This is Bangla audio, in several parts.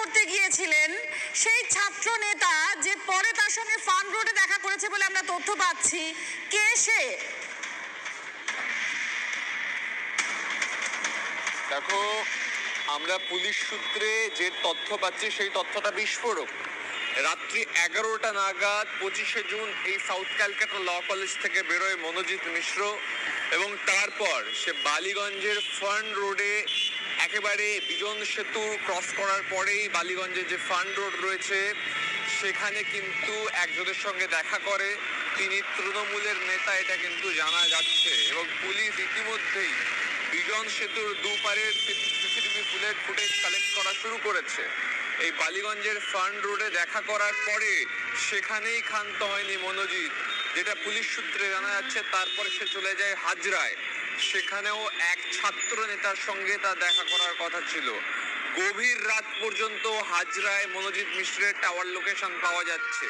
করতে গিয়েছিলেন সেই ছাত্র নেতা যে পরে তার সঙ্গে ফান রোডে দেখা করেছে বলে আমরা তথ্য পাচ্ছি, কে সে? দেখো, আমরা পুলিশ সূত্রে যে তথ্য পাচ্ছি সেই তথ্যটা বিস্ফোরক। রাত্রি এগারোটা নাগাদ পঁচিশে জুন এই সাউথ ক্যালকাটা ল কলেজ থেকে বেরোয় মনোজিৎ মিশ্র এবং তারপর সে বালিগঞ্জের ফান রোডে একেবারে বিজন সেতু ক্রস করার পরেই বালিগঞ্জের যে ফান্ড রোড রয়েছে, সেখানে কিন্তু একজনের সঙ্গে দেখা করে। তিনি তৃণমূলের নেতা, এটা কিন্তু জানা যাচ্ছে। এবং পুলিশ ইতিমধ্যেই বিজন সেতুর দুপারের সিসিটিভি ফুলের ফুটেজ কালেক্ট করা শুরু করেছে। এই বালিগঞ্জের ফান্ড রোডে দেখা করার পরে সেখানেই ক্ষান্ত হয়নি মনোজিৎ। যেটা পুলিশ সূত্রে জানা যাচ্ছে, তারপরে সে চলে যায় হাজরায়। সেখানেও এক ছাত্র নেতার সঙ্গে তার দেখা করার কথা ছিল। গভীর রাত পর্যন্ত হাজরায় মনোজিৎ মিশ্রের টাওয়ার লোকেশন পাওয়া যাচ্ছে।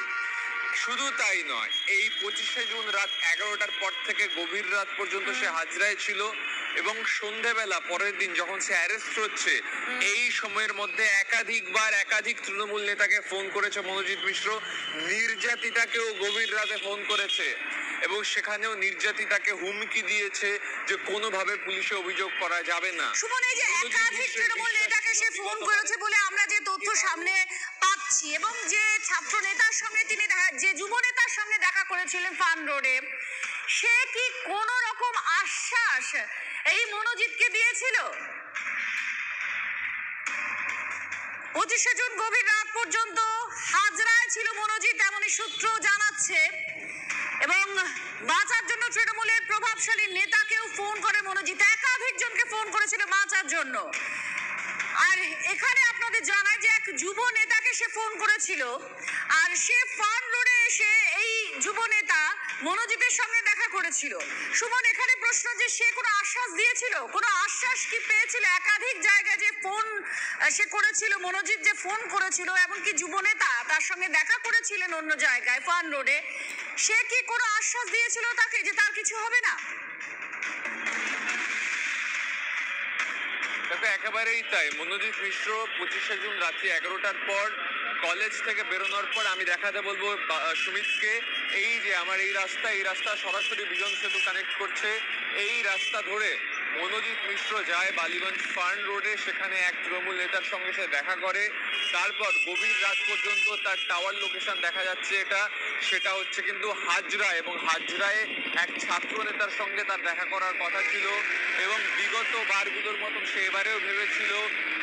শুধু তাই নয়, এই পঁচিশে জুন রাত এগারোটার পর থেকে গভীর রাত পর্যন্ত সে হাজরায় ছিল এবং সন্ধেবেলা পরের দিন যখন সে অ্যারেস্ট হচ্ছে, এই সময়ের মধ্যে একাধিকবার একাধিক তৃণমূল নেতাকে ফোন করেছে মনোজিৎ মিশ্র। নির্যাতিতাকেও গভীর রাতে ফোন করেছে। এবং সেখানেও নির্যাতিতাকে হুমকি দিয়েছে যে কোনোভাবে পুলিশে অভিযোগ করা যাবে না। সুমন এই যে একাধিক তৃণমূল নেতাকে সে ফোন করেছে বলে আমরা যে তথ্য সামনে পাচ্ছি এবং যে ছাত্র নেতার সঙ্গে তিনি যে যুব নেতার সঙ্গে দেখা করেছিলেন ফান রোডে সে কি কোন রকম আশ্বাস এই মনোজিৎকে দিয়েছিল? পঁচিশে জুন গভীর রাত পর্যন্ত হাজরায় ছিল মনোজিৎ এমনই সূত্র জানাচ্ছে। এবং বাঁচার জন্য তৃণমূলের প্রভাবশালী নেতাকেও ফোন করে মনোজিত। একাধিক জনকে ফোন করেছিল বাঁচার জন্য। আর এখানে আপনাদের জানায় যে এক যুব নেতাকে সে ফোন করেছিল। আর সে ফার্ম রোডে এসে এই যুব নেতা মনোজিতের সঙ্গে করেছিল। সুমন, এখানে প্রশ্ন যে সে কোনো আশ্বাস দিয়েছিল? কোনো আশ্বাস কি পেয়েছিল? একাধিক জায়গায় যে ফোন সে করেছিল, মনোজিৎ যে ফোন করেছিল, এমনকি যুব নেতা তার সঙ্গে দেখা করেছিলেন অন্য জায়গায়, ফান রোডে। সে কি কোনো আশ্বাস দিয়েছিল তাকে যে তার কিছু হবে না? একেবারেই তাই। মনোজিৎ মিশ্র পঁচিশে জুন রাত্রি এগারোটার পর কলেজ থেকে বেরোনোর পর আমি দেখাতে বলব সুমিতকে। এই যে আমার এই রাস্তা এই রাস্তা সরাসরি বিজন সেতু কানেক্ট করছে। এই রাস্তা ধরে মনোজিৎ মিশ্র যায় বালিগঞ্জ ফার্ন রোডে, সেখানে এক তৃণমূল নেতার সঙ্গে সে দেখা করে। তারপর গভীর রাত পর্যন্ত তার টাওয়ার লোকেশন দেখা যাচ্ছে এটা। সেটা হচ্ছে কিন্তু হাজরা এবং হাজরায় এক ছাত্র নেতার সঙ্গে তার দেখা করার কথা ছিল এবং বিগত বারগুলোর মতন সে এবারেও ভেবেছিল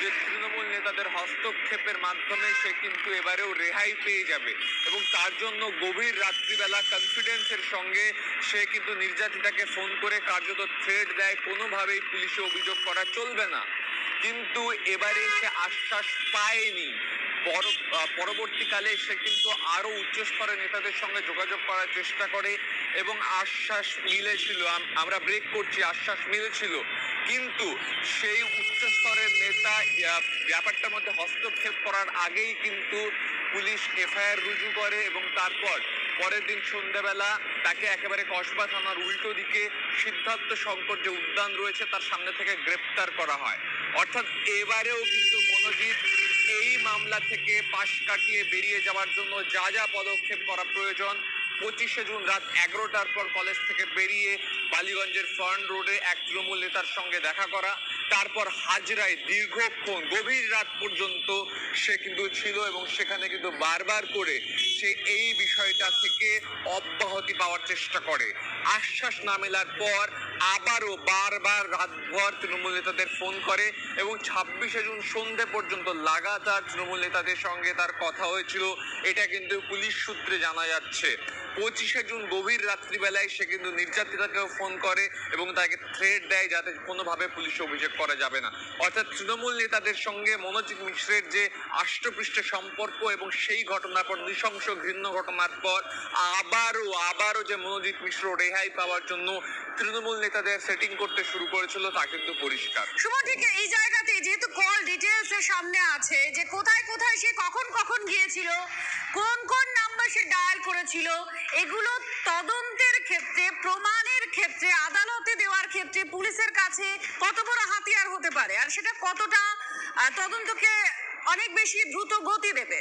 যে তৃণমূল নেতাদের হস্তক্ষেপের মাধ্যমে সে কিন্তু এবারেও রেহাই পেয়ে যাবে এবং তার জন্য গভীর রাত্রিবেলা কনফিডেন্সের সঙ্গে সে কিন্তু নির্যাতিতাকে ফোন করে কার্যত থ্রেড দেয়। কোনোভাবেই পুলিশে অভিযোগ করা চলবে না। কিন্তু এবারে সে আশ্বাস পায়নি। পরবর্তীকালে সে কিন্তু আরও উচ্চ স্তরের নেতাদের সঙ্গে যোগাযোগ করার চেষ্টা করে এবং আশ্বাস মিলেছিল। আমরা ব্রেক করছি, আশ্বাস মিলেছিল। কিন্তু সেই উচ্চস্তরের নেতা ব্যাপারটার মধ্যে হস্তক্ষেপ করার আগেই কিন্তু পুলিশ এফআইআর রুজু করে এবং তারপর পরের দিন সন্ধ্যাবেলা তাকে একেবারে কসবা থানার উল্টো দিকে সিদ্ধার্থ শঙ্কর যে উদ্যান রয়েছে, তার সামনে থেকে গ্রেপ্তার করা হয়। অর্থাৎ এবারেও কিন্তু মনোজিৎ এই মামলা থেকে পাশ কাটিয়ে বেরিয়ে যাওয়ার জন্য যা যা পদক্ষেপ করা প্রয়োজন, পঁচিশে জুন রাত এগারোটার পর কলেজ থেকে বেরিয়ে বালিগঞ্জের ফ্রন্ট রোডে এক তৃণমূল নেতার সঙ্গে দেখা করা, তারপর হাজরায় দীর্ঘক্ষণ, গভীর রাত পর্যন্ত সে কিন্তু ছিল এবং সেখানে কিন্তু বারবার করে সে এই বিষয়টা থেকে অব্যাহতি পাওয়ার চেষ্টা করে। আশ্বাস না মেলার পর আবারও বারবার রাতভর তৃণমূল নেতাদের ফোন করে এবং ছাব্বিশে জুন সন্ধে পর্যন্ত লাগাতার তৃণমূল নেতাদের সঙ্গে তার কথা হয়েছিল। এটা কিন্তু পুলিশ সূত্রে জানা যাচ্ছে। পঁচিশে জুন গভীর রাত্রিবেলায় সে কিন্তু নির্যাতিতাকেও ফোন করে এবং তাকে থ্রেট দেয় যাতে কোনোভাবে পুলিশে অভিযোগ করা যাবে না। অর্থাৎ তৃণমূল নেতাদের সঙ্গে মনোজিৎ মিশ্রের যে আষ্টপৃষ্ঠে সম্পর্ক এবং সেই ঘটনার পর নৃশংস ঘৃণ্য ঘটনার পর আবারও আবারও যে মনোজিৎ মিশ্র রেহাই পাওয়ার জন্য তৃণমূল নেতাদের সেটিং করতে শুরু করেছিল, তা কিন্তু পরিষ্কার। এই জায়গাতে, যেহেতু কল ডিটেলস এর সামনে আছে, যে কোথায় কোথায় সে কখন কখন গিয়েছিল, কোন কোন নাম্বার সে ডায়াল করেছিল, এগুলো তদন্তের ক্ষেত্রে, প্রমাণের ক্ষেত্রে, আদালতে দেওয়ার ক্ষেত্রে, পুলিশের কাছে কত বড় হাতিয়ার হতে পারে? আর সেটা কতটা তদন্তকে অনেক বেশি দ্রুত গতি দেবে?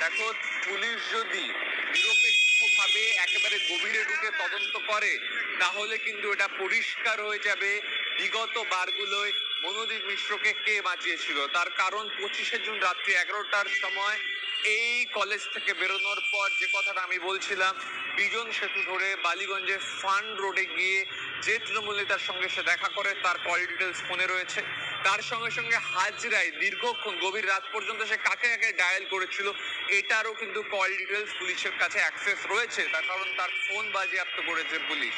দেখো, পুলিশ যদি নিরপেক্ষভাবে একেবারে গভীরে ঢুকে তদন্ত করে, তাহলে কিন্তু এটা পরিষ্কার হয়ে যাবে। বিগত বারগুলোয় মনোদীপ মিশ্রকে কে বাঁচিয়েছিল? তার কারণ পঁচিশে জুন রাত্রি এগারোটার সময় এই কলেজ থেকে বেরোনোর পর যে কথাটা আমি বলছিলাম, বিজন সেতু ধরে বালিগঞ্জের ফান্ড রোডে গিয়ে যে তৃণমূল নেতার সঙ্গে সে দেখা করে, তার কল ডিটেলস ফোনে রয়েছে। তার সঙ্গে সঙ্গে হাজরায় দীর্ঘক্ষণ গভীর রাত পর্যন্ত সে কাকে কাকে ডায়াল করেছিল, এটারও কিন্তু কল ডিটেলস পুলিশের কাছে অ্যাক্সেস রয়েছে। তার কারণ তার ফোন বাজেয়াপ্ত করেছে পুলিশ।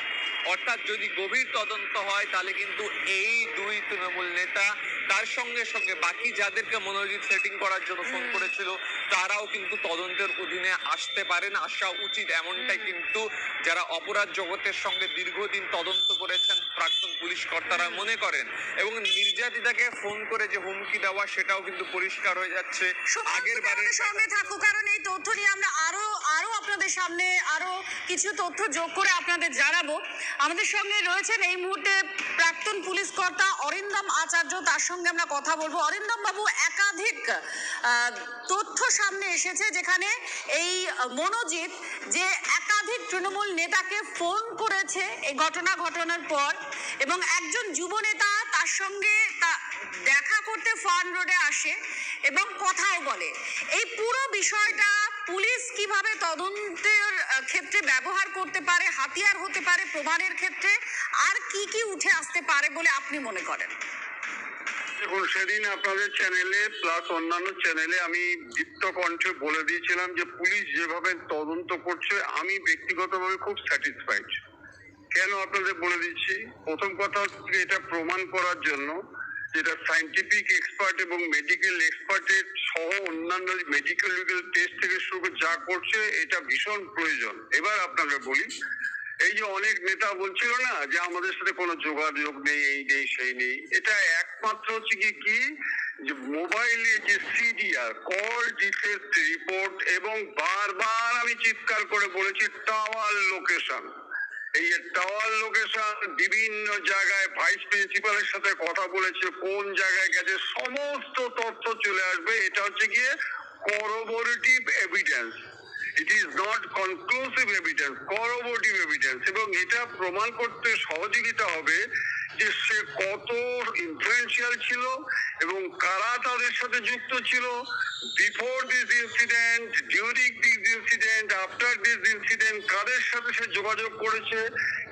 অর্থাৎ যদি গভীর তদন্ত হয়, তাহলে কিন্তু এই দুই তৃণমূল নেতা তার সঙ্গে সঙ্গে বাকি যাদেরকে মনোজিৎ সেটিং করার জন্য ফোন করেছিল তারাও কিন্তু তদন্তের অধীনে আসতে পারেন। আসা উচিত এমনটাই কিন্তু যারা অপরাধ জগতের সঙ্গে দীর্ঘদিন তদন্ত করেছেন প্রাক্তন পুলিশ কর্তারা মনে করেন। এবং নির্যাতিতাকে ফোন করে যে হুমকি দেওয়া সেটাও কিন্তু পরিষ্কার হয়ে যাচ্ছে। আগের বারে সঙ্গে থাকো কারণ এই তথ্য নিয়ে আমরা আরও আরও আপনাদের সামনে আরও কিছু তথ্য যোগ করে আপনাদের জানাব। আমাদের সঙ্গে রয়েছেন এই মুহূর্তে প্রাক্তন পুলিশ কর্তা অরিন্দম আচার্য, তার সঙ্গে আমরা কথা বলব। অরিন্দম বাবু, একাধিক তথ্য সামনে এসেছে যেখানে এই মনোজিৎ যে একাধিক তৃণমূল নেতাকে ফোন করেছে এই ঘটনা ঘটনার পর এবং একজন যুব নেতা তার সঙ্গে তা দেখা করতে ফার্ন রোডে আসে এবং কথাও বলে। এই পুরো বিষয়টা পুলিশ কীভাবে তদন্তের ক্ষেত্রে ব্যবহার করতে পারে, হাতিয়ার হতে পারে প্রমাণের ক্ষেত্রে, আর কি কি উঠে আসতে পারে বলে আপনি মনে করেন? দেখুন, সেদিন আপনাদের চ্যানেলে প্লাস অন্যান্য চ্যানেলে আমি দীপ্ত কণ্ঠে বলে দিয়েছিলাম যে পুলিশ যেভাবে তদন্ত করছে, আমি ব্যক্তিগতভাবে খুব স্যাটিসফাইড কেন আপনাদের বলে দিচ্ছি? প্রথম কথা হচ্ছে এটা প্রমাণ করার জন্য যেটা সাইন্টিফিক এক্সপার্ট এবং মেডিকেল এক্সপার্টের সহ অন্যান্য মেডিকেল লিগেল টেস্ট থেকে শুরু করে যা করছে, এটা ভীষণ প্রয়োজন। এবার আপনাকে বলি, এই যে অনেক নেতা বলছিল না যে আমাদের সাথে কোনো যোগাযোগ নেই, এই নেই, সেই নেই। এটা একমাত্র হচ্ছে কি কি? যে মোবাইলে যে সিডিআর কল ডিটেলস রিপোর্ট এবং বারবার আমি চিৎকার করে বলেছি টাওয়ার লোকেশন এই টাওয়ার লোকেশন, বিভিন্ন জায়গায় ভাইস প্রিন্সিপালের সাথে কথা বলেছে, কোন জায়গায় গেছে, সমস্ত তথ্য চলে আসবে। এটা হচ্ছে গিয়ে corroborative evidence it is not conclusive evidence corroborative evidence এবং এটা প্রমাণ করতে সহযোগিতা হবে যে সে কত ইনফ্লুয়েন্সিয়াল ছিল এবং কারা তাদের সাথে যুক্ত ছিল before this incident during this incident after this incident কাদের সাথে সে যোগাযোগ করেছে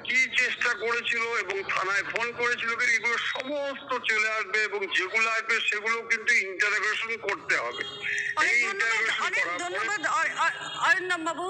কি চেষ্টা করেছিল এবং থানায় ফোন করেছিল এগুলো সমস্ত চলে আসবে এবং যেগুলো আসবে সেগুলো কিন্তু ইন্টারোগেশন করতে হবে। এই ধন্যবাদ অনেক করার পরে- ধন্যবাদ অরিন্দম বাবু।